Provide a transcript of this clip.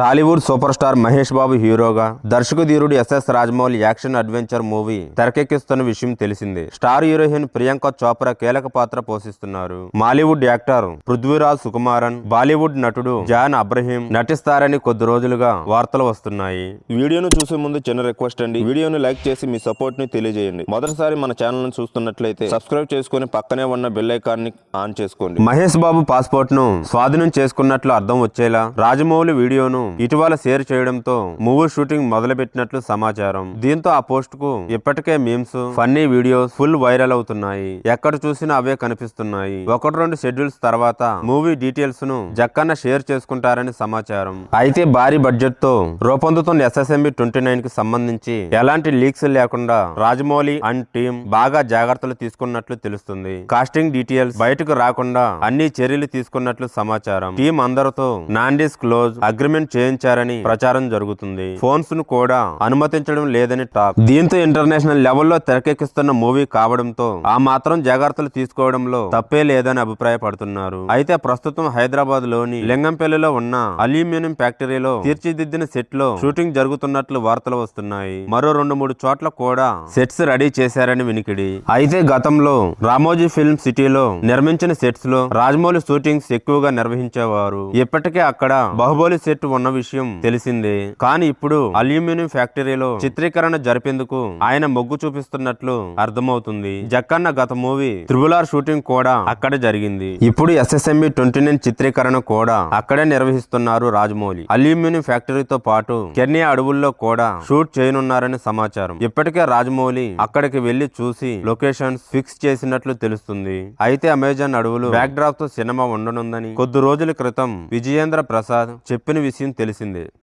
Tollywood super star Mahesh Babu హీరోగా దర్శకధీరుడు SS Rajamouli action adventure movie తెరకెక్కిస్తున్న విషయం తెలిసిందే. Star heroine Priyanka Chopra కీలక పాత్ర పోషిస్తున్నారు. Mollywood actor Prithviraj Sukumaran Bollywood నటుడు జాన్ అబ్రహీం నటిస్తారని కొద్ది రోజులుగా వార్తలు వస్తున్నాయి. వీడియోను చూసే ముందు చిన్న రిక్వెస్ట్ అండి. వీడియోను లైక్ చేసి మీ సపోర్ట్ని తెలియజేయండి. మొదటిసారి మన ఛానల్ను చూస్తున్నట్లయితే సబ్స్క్రైబ్ చేసుకుని పక్కనే ఉన్న బెల్ ఐకాన్ని ఆన్ చేసుకోండి. మహేష్ బాబు పాస్పోర్ట్ను స్వాధీనం చేసుకున్నట్లు అర్థం వచ్చేలా రాజమౌళి వీడియోను ఇటీవల షేర్ చేయడంతో మూవీ షూటింగ్ మొదలుపెట్టినట్లు సమాచారం. దీంతో ఆ పోస్ట్కు ఇప్పటికే memes funny videos full viral అవుతున్నాయి. ఎక్కడ చూసినా అవే కనిపిస్తున్నాయి. ఒకటి రెండు షెడ్యూల్స్ తర్వాత మూవీ డీటెయిల్స్ను జక్కన్న షేర్ చేసుకుంటారని సమాచారం. అయితే భారీ బడ్జెట్తో రూపొందుతున్న ఎస్ఎస్ఎంబి ట్వంటీ నైన్కి సంబంధించి ఎలాంటి లీక్స్ లేకుండా రాజమౌళి అండ్ టీం బాగా జాగ్రత్తలు తీసుకున్నట్లు తెలుస్తుంది. కాస్టింగ్ డీటెయిల్స్ బయటకు రాకుండా అన్ని చర్యలు తీసుకున్నట్లు సమాచారం. టీం అందరితో నాండీస్ క్లోజ్ అగ్రిమెంట్ చేయించారని ప్రచారం జరుగుతుంది. ఫోన్స్ను కూడా అనుమతించడం లేదని టాక్. దీంతో ఇంటర్నేషనల్ లెవెల్లో తెరకెక్కిస్తున్న మూవీ కావడంతో ఆ మాత్రం జాగ్రత్తలు తీసుకోవడంలో తప్పే లేదని అభిప్రాయపడుతున్నారు. అయితే ప్రస్తుతం హైదరాబాద్లోని లింగంపల్లిలో ఉన్న అల్యూమినియం ఫ్యాక్టరీలో తీర్చిదిద్దిన సెట్లో షూటింగ్ జరుగుతున్నట్లు వార్తలు వస్తున్నాయి. మరో రెండు మూడు చోట్ల కూడా సెట్స్ రెడీ చేశారని వినికిడి. అయితే గతంలో రామోజీ ఫిల్మ్ సిటీలో నిర్మించిన సెట్స్లో రాజమౌళి షూటింగ్స్ ఎక్కువగా నిర్వహించేవారు. ఇప్పటికే అక్కడ బాహుబలి సెట్ ఉన్న విషయం తెలిసిందే. కానీ ఇప్పుడు అల్యూమినియం ఫ్యాక్టరీలో చిత్రీకరణ జరిపేందుకు ఆయన మొగ్గు చూపిస్తున్నట్లు అర్థమవుతుంది. జక్కన్న గత మూవీ త్రిబులార్ షూటింగ్ కూడా అక్కడ జరిగింది. ఇప్పుడు ఎస్ఎస్ఎంబి ట్వంటీ నైన్ చిత్రీకరణ కూడా అక్కడే నిర్వహిస్తున్నారు రాజమౌళి. అల్యూమినియం ఫ్యాక్టరీతో పాటు కెన్యా అడవుల్లో కూడా షూట్ చేయనున్నారని సమాచారం. ఇప్పటికే రాజమౌళి అక్కడికి వెళ్ళి చూసి లొకేషన్స్ ఫిక్స్ చేసినట్లు తెలుస్తుంది. అయితే అమెజాన్ అడవులు బ్యాక్ డ్రాప్తో సినిమా ఉండనుందని కొద్ది రోజుల క్రితం విజయేంద్ర ప్రసాద్ చెప్పిన విషయం తెలిసిందే.